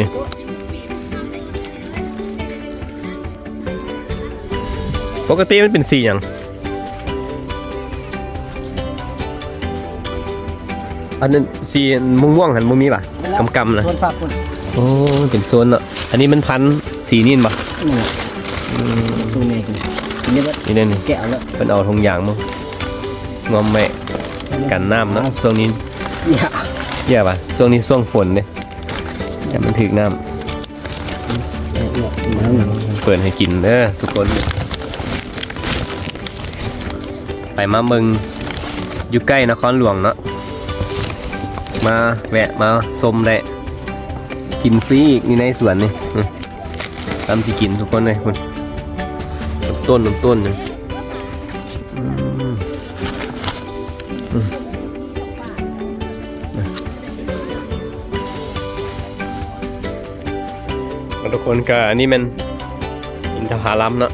นี่นี่ปกติมันเป็นสีอย่างอันนั้นสีม่วงๆหันมุมีป่ะกำกำๆนะส่วนฝากคนโอ้เป็นโซนเนาะอันนี้มันพันธุ์สีนี่ป่ะนี่ตัวนี้นี่ว่านี่เนี่ยนี่แกะแล้วเป็นเอาทงยางมั้งงอมแม่กันน้ำเนาะช่วงนี้อย่าแย่ป่ะช่วงนี้ช่วงฝนเนี่ย แต่มันถึกน้ำหนังำเปิดให้กินเด้อทุกคน ไปมาเมืองอยู่ใกล้นครหลวงเนาะมาแวะมาชมได้กินฟรีอีกนี่ในสวนนี่อืมตามสิกินทุกคนเลยคุณต้นต้นต้น อะทุกคนก็อันนี้มันอินทผลัมเนาะ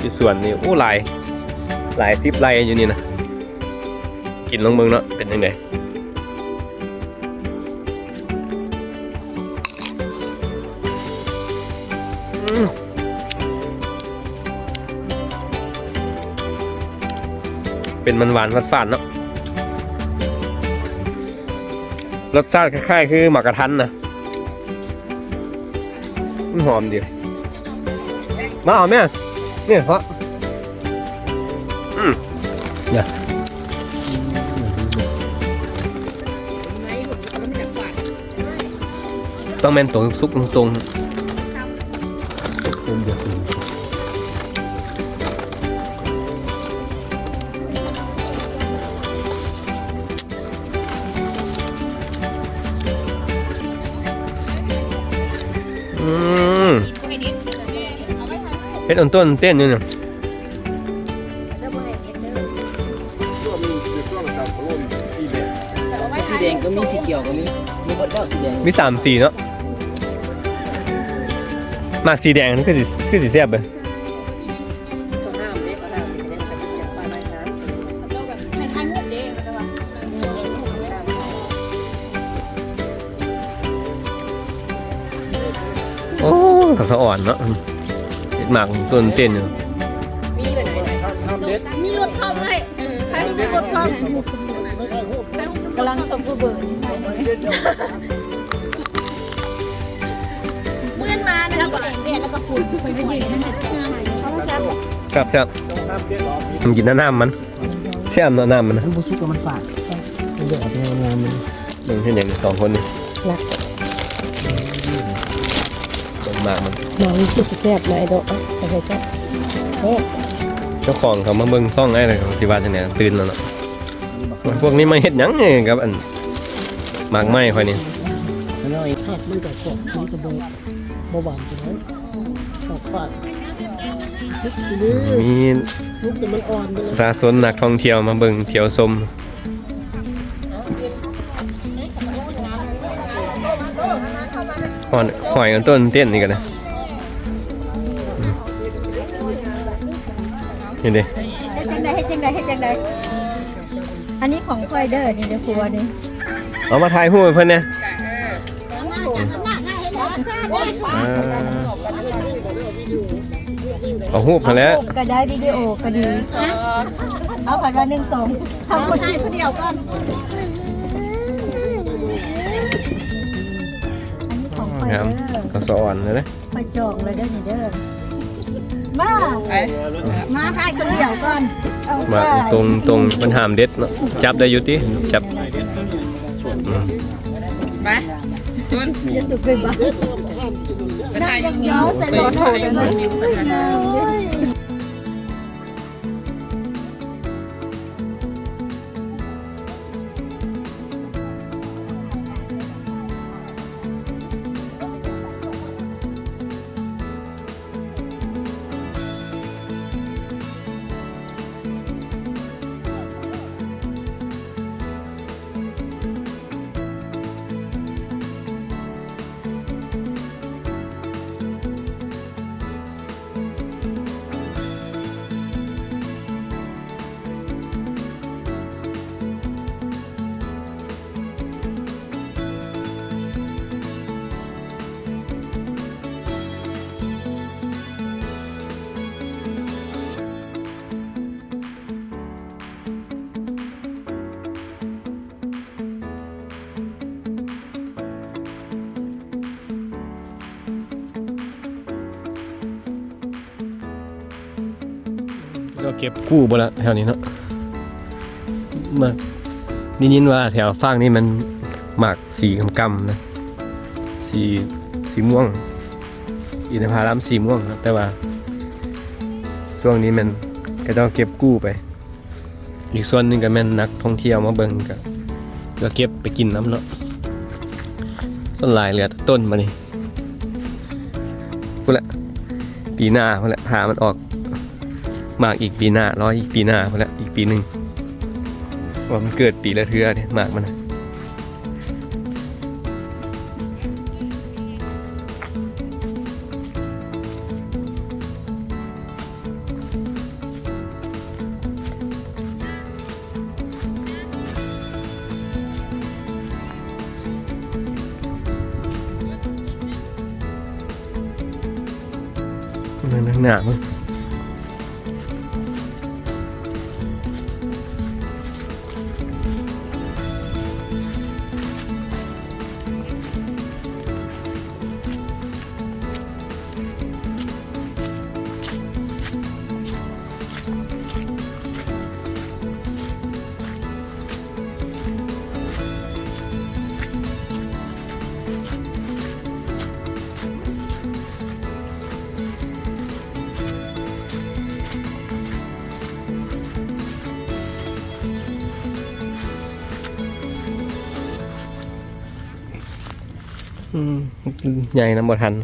อยู่สวนนี่โอ้หลายหลายซิปไลอยู่นี่นะกินลงเมืองเนาะเป็นยังไงเป็นมันหวานฟัดฝานเนาะรสชาติคล้ายๆ คือหมากกระทันนะ มันหอมดีมาเอาแม่เนี่ยเพราะอืมเนี่ยต้องแม่นตรงซุกตรง เป็นต้นเต้นอยู่เนี่ยสีแดงก็มีสีเขียวก็มีมีหมดแล้วสีแดงมีสามสีเนาะมากสีแดงนี่คือสีคือสีแซ่บเลยโอ้สะอ่อนเนาะ ห็ดหมากต้นเต้นอยู่มีรถพร้อมเลยใครมีรถพร้อมกำลังสมบูรณ์เบิร์เมื่อนมานะมีแสงแดดแล้วก็ฝุ่นไปไปยืนนั่นแหละเขาต้องการครับครับมันกินน้ำมันแช่น้ำน้ำมันนะมันบุซุกกับมันฝาดมันเดือดเอาไปงามมันหนึ่งเช่นอย่างสองคนนี่ มากมันน้องรู้สึกแซ่บนะไอ้โดะไปใส่ก็เฮ้ยเจ้าของเขามาเบิ่งซ่องไอ้เลยของสิว่าจังได๋ตื่นแล้วเนาะพวกนี้มาเฮ็ดหยังเนี่ยกับอันหมากไม้ค่อยนี่น้อยฝาดมันก็กรอบมันก็บ่บ่หวานจังนั้นฝาดฝาดซุกเลยมีลูกแต่มันอ่อนไปเลยประชาชนนักท่องเที่ยวมาเบิ่งเที่ยวชม อนหอยกันต้นเต้นนี่กันนะอืมเห็นดิเฮ็ดจังใดเฮ็ดจังใดเฮ็ดจังใดอันนี้ของคอยเด้อนี่เดี๋ยวครัวนี่เอามาถ่ายรูปให้เพิ่นเนี่ยอ่าเอารูปมาแล้วก็ได้วิดีโอก็ดีเอาผัดวันหนึ่งสองทำคนคนเดียวก่อนอัน งคอยครับเด้อก็สอนเลยนะคอยจองเลยเด้อนี่เด้อมามาถ่ายคนเดียวก่อนเอามาถ่ายตรงตรงมันหามเด็ดเนาะจับได้อยู่ติจับอืมจะสุกไปบ้างนั่งยังย้อใส่รถโถกันเลยก็ เก็บกู้บ่ละแถวนี้เนาะมาได้ยินว่าแถวฟากนี่มันหมากสีกำกำนะสีสีม่วง อินทผลัมสีม่วงนะแต่ว่าช่วงนี้มันก็ต้องเก็บกู้ไป อีกส่วนหนึ่งก็แม่นนักท่องเที่ยวมาเบิ่งก็ก็เก็บไปกินน้ำเนาะส่วนหลายเหลือต้นมานี่พูละปีหน้าพูดละถามันออก หมากอีกปีหน้ารออีกปีหน้าพูดละอีกปีหนึ่งว่ามันเกิดปีละเทือเนี่ยหมากมันน่ะมันหนามั้ง ใหญ่นะบ่ทัน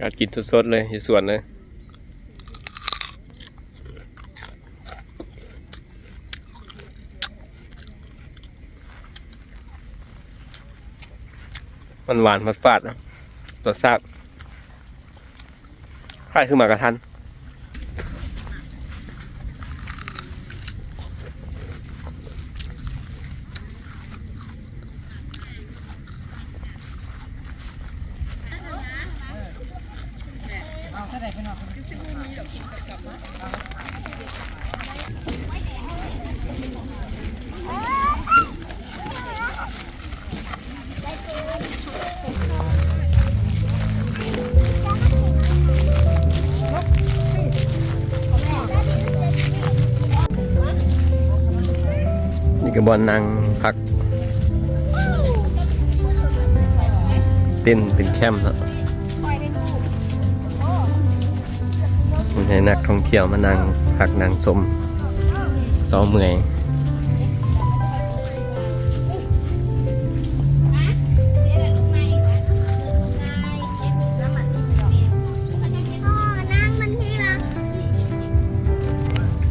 การกินสดๆเลยอยู่สวนเลยมันหวานมันฝาดๆนะรสชาติ ใครขึ้นมากระทัน บอลนางพัก เต้นเป็นแคมป์เนาะมันให้นักท่องเที่ยวมานั่งพักนั่งสมซ้อมเมื่อย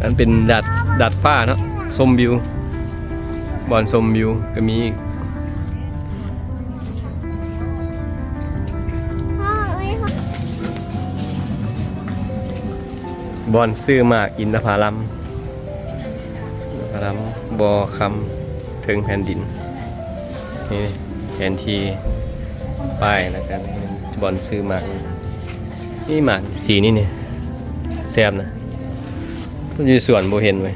อันเป็นดัดดัดฟ้าเนาะชมวิว บอนชมวิวก็มีอีกบอนซื้อมากอินทผลัมอินทผลัมบอคำถึงแผ่นดินนี่แผนทีป้ายแล้วกันบอนซื้อมากนี่หมากสีนี่เนี่ยแซ่บนะต้นอยู่สวนโบเห็นไว้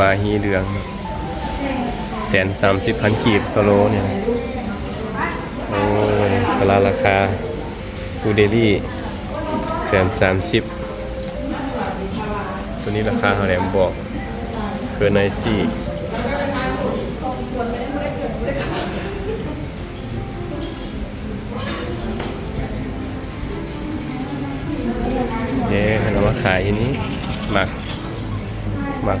บาฮีเหลืองแสนสามสิบพันกีบต่อโลเนี่ยโอ้ตลาดราคาฟูเดลี่แสนสามสิบตัวนี้ราคาเท่าไหร่ผมบอกเคือไนซี่เย้เห็นว่าขายที่นี้หมักหมัก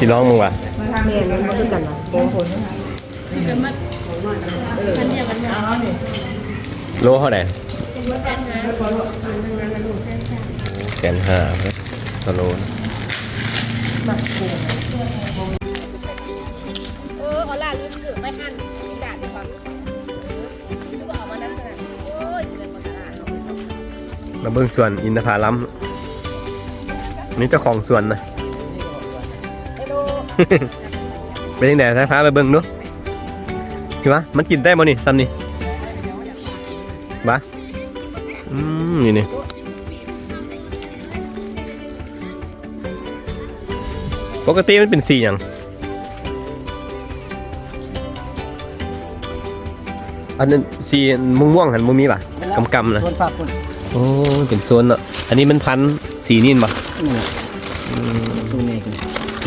พี่น้องมึงวะเมียมันมาด้วยกันนะโอ้โหนี่กันมาอันเดียวกันเนี่ยเอาเนี่ยโลเท่าไหร่แสนห้าครับต่อโลเออเอาล่ะลืมเกือบไม่ทันกินด่านดีกว่าเออคือว่าเอามานั่งขนาดโอ้ยจะเป็นบนตลาดเนาะมาเบิ่งสวนอินทผลัมนี่เจ้าของสวนนะ เป็นยังไงถ้าพาไปเบิ่งดูคือวะมันกินได้บ่นี่ซ้ำนี่บ้าอืมนี่นี่ปกติมันเป็นสีอย่างอันนั้นสีม่วงๆหันมุมีป่ะกำกำๆนะส่วนผักคนโอ้ยเป็นโซนเนาะอันนี้มันพันธุ์สีนี่ป่ะ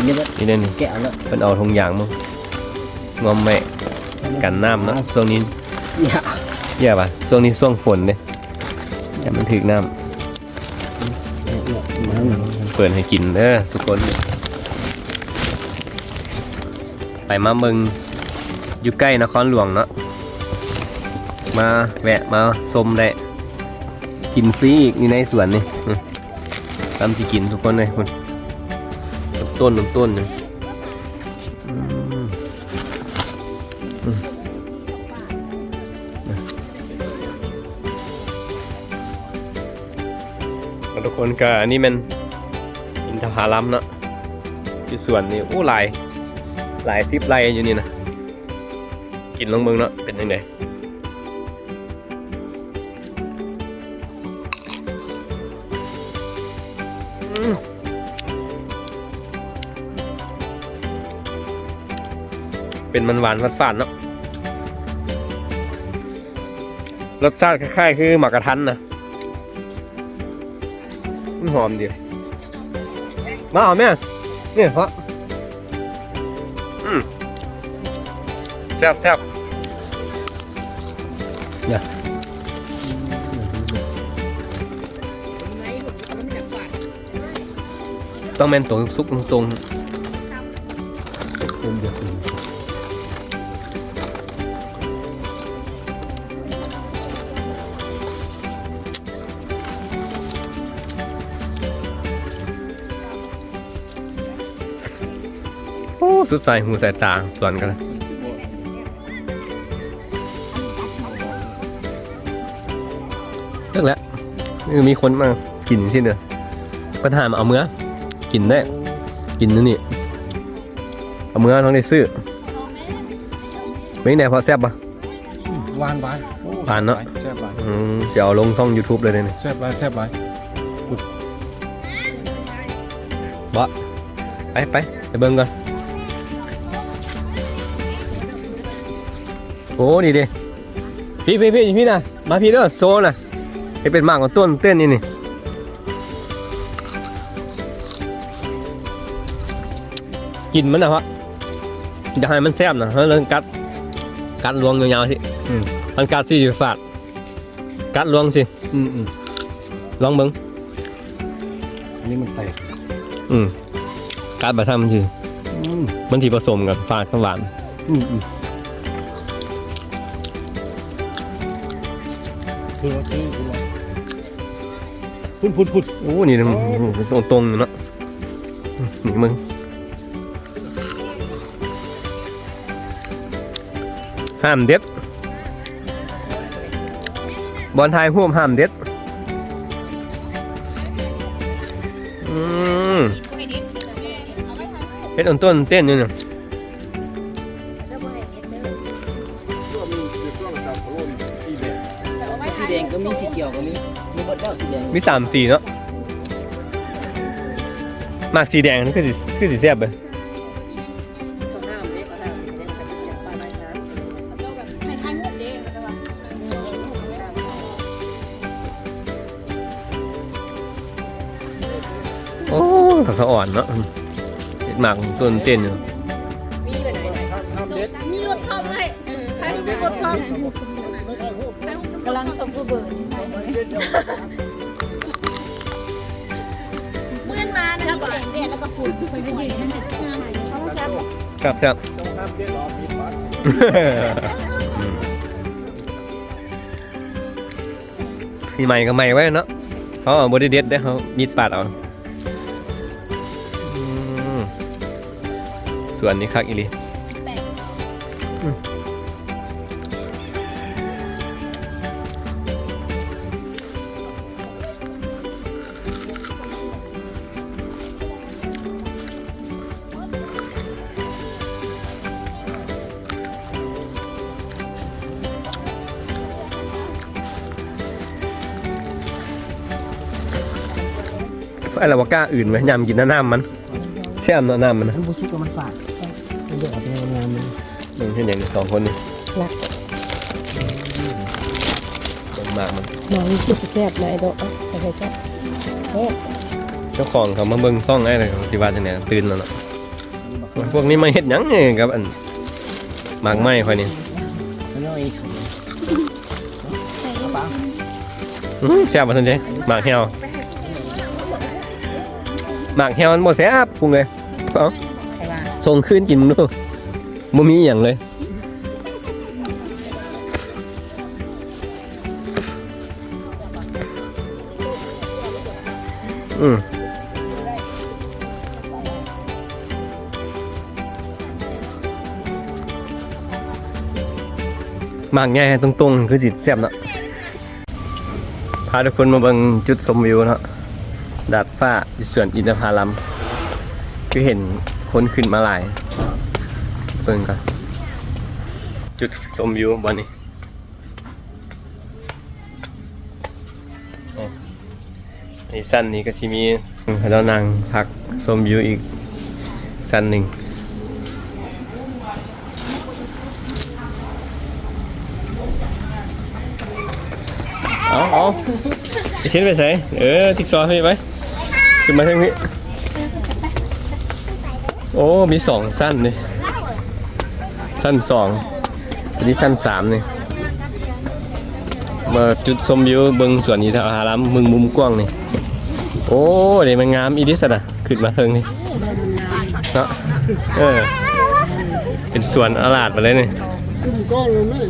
นี่ตัวนี้กันนี่ก็นี่เด่นแกะแล้วเป็นเอาทงยางมั้งงอมแม่กันน้ำเนาะช่วงนี้อย่าเยอะป่ะช่วงนี้ช่วงฝนเนี่ยแต่มันถึกน้มาหนึ่งำเปิดให้กินเด้อทุกคน ไปมาเมืองอยู่ใกล้นครหลวงเนาะมาแวะมาชมได้กินฟรีอีกนี่ในสวนนี่อืมตามที่กินทุกคนเลยคุณ ต้นต้นต้นๆเลยอืมอืมแล้วทุกคนก็อันนี้มันอินทผลัมเนาะที่สวนนี่โอ้หลายหลายซิปไลอยู่นี่นะกินลงเมืองเนาะเป็นยังไงอืม เป็นมันหวานฟัดฝานๆเนาะรสชาติคล้ายๆ คือหมากกระทันนะมันหอมดีมาเอาแม่นี่เพราะอืมแซ่บแซ่บเนี่ยต้องแม่นตรงซุกตรงต สุดใส่หูใส่ตาส่วนกันเรื่องแล้วนี่มีคนมากินสิเด้อปัญหามาเอาเมื่อกินได้ กินนู่นนี่ เอาเมื่อต้องได้ซื้อไม่ไหนพอแซ่บปะหวานหวานหวานเนอะแซ่บหวานเดี๋ยวเอาลงช่อง YouTube เลยเนี่ยแซ่บหวานแซ่บหวานไปไปไปเบิ่งก่อน อ้ดีดิพี่พี่พี่พี่นะมาพี่เด้อโซน่ะให้เป็นหมากของต้นเต้นนี่นี่กินมันนะวะจะให้มันแซ่บนะเฮ้ยเรื่องกัด กัดลวงยาวๆสิมันกัดสิอยู่ฝาด กัดลวงสิอืมอืมลองเบิ่งอันนี้มันแตกอืมกัดแบบทำมันสิอืมมันสิผสมกับฝาดกับหวาน อืมอืมคือว่าคือคือว่าพุ่นพุ่นพุ่นโอ้นี่มันตรงตรงๆอยู่เนาะนี่มึงห้ามเด็ดบอลไทยห่วมห้ามเด็ดอืมเฮ็ดอ่อนต้นเต้นอยู่เนี่ย เขียวก็มีมีบดแล้วสีแดงมีสามสีเนาะมากสีแดงนี่คือสีคือสีแซ่บเลยสองห้ามเด็กห้ามเด็กจับปลาไหลนะเขาแบบให้ทานเงินเด็กเขาจะว่าโอ้สะอ่อนเนาะเฮ็ดหมากต้นเต้นอยู่มีแบบไหนห้ามเด็ดมีรถพร้อมเลยใครมีรถพร้อมไม่ใช่พวกกำลังสมบูรณ์เบิร์ มื่อนมานะมีแสงแดดแล้วก็ฝุ่นไปยืนนั่นแหละงามเขาครับครับครับต้องห้ามเรียกร้องมีบัตรมีใหม่ก็ใหม่ไว้เนาะเขาเอาบไดเด็ดได้เขามีดปาดเอาอืมส่วนนี้คักอีหลีแปล ไอ้เราว่ากล้าอื่นไหมยำกินน้ำมันเชื่อมเนาะน้ำมันนะมันบุชุกกับมันฝาดมันเดือดงามเลยหนึ่งเช่นอย่างนี้สองคนนี่รักตรงมากมันน้องนี่แซ่บเลยโดะแต่ก็แซ่บเจ้าของเขามาเบิ่งซ่องไอ้เลยของสิว่าจังได๋ตื่นแล้วเนาะพวกนี้มาเฮ็ดหยังเนี่ยกับอันหมากไม้ค่อยนี่น้อยอื้อแซ่บบ่ทันเด้หมากแฮว หมากแฮวมันบ่แซ่บพุงเลยเอ้าใช่ป่ะส่งคืนกินมึงดูบ่มีหยังเลยอืมหมากง่ายตรงๆ คือจิตแซ่บเนาะพาทุกคนมาเบิ่งจุดชมวิวเนาะ ดาดฟ้าที่สวนอินทผลัมคือเห็นคนขึ้นมาหลายเบิ่งก่อนจุดชมวิวบอนนี้อ๋อไอ้สั้นนี้ก็สิมีแล้วนางพักชมวิวอีกสั้นหนึ่งเอาเอาไอเช่นไปใส่เออทิกซอให้ไป ขึ้นมาทางนี้ โอ้ มีสองสั้นเลยสั้นสองอันนี้สั้นสามเลยมาจุดชมวิวเบิงสวนอินทผลัมมึงมุมกว้างนี่ โอ้เดี๋ยวมันงามอีดิสนะขึ้นมาเทิงนี่เนาะเออ เป็นสวนอาลาดมาเลยนี่อนเลยไม่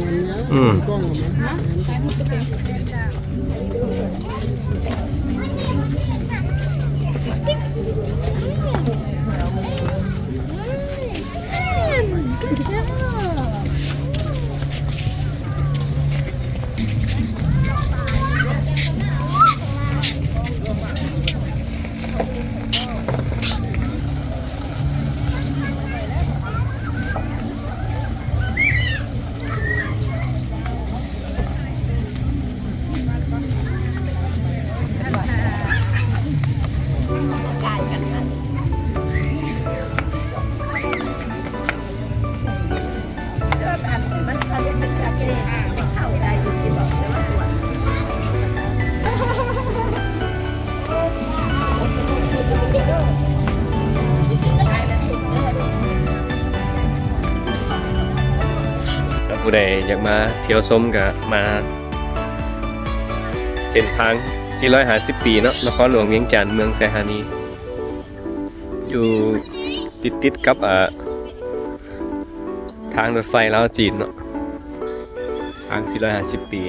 ผู้ใดอยากมาเที่ยวชมก็มาเส้นทาง 450 ปีเนาะนครหลวงเวียงจันทน์เมืองไซฮานี อยู่ติดติดกับอ่าทางรถไฟลาวจีนเนาะทาง 450 ปี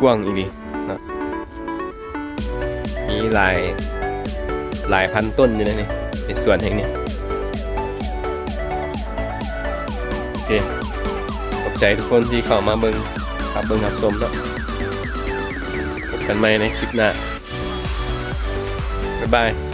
กว้างอีดีเนาะมีหลายหลายพันต้นอยู่นะนี่ในสวนแห่งนี้ ใจทุกคนที่เข้ามาเบิงขับเบิงขับสมแล้วพบกันใหม่ในคลิปหน้าบ๊ายบาย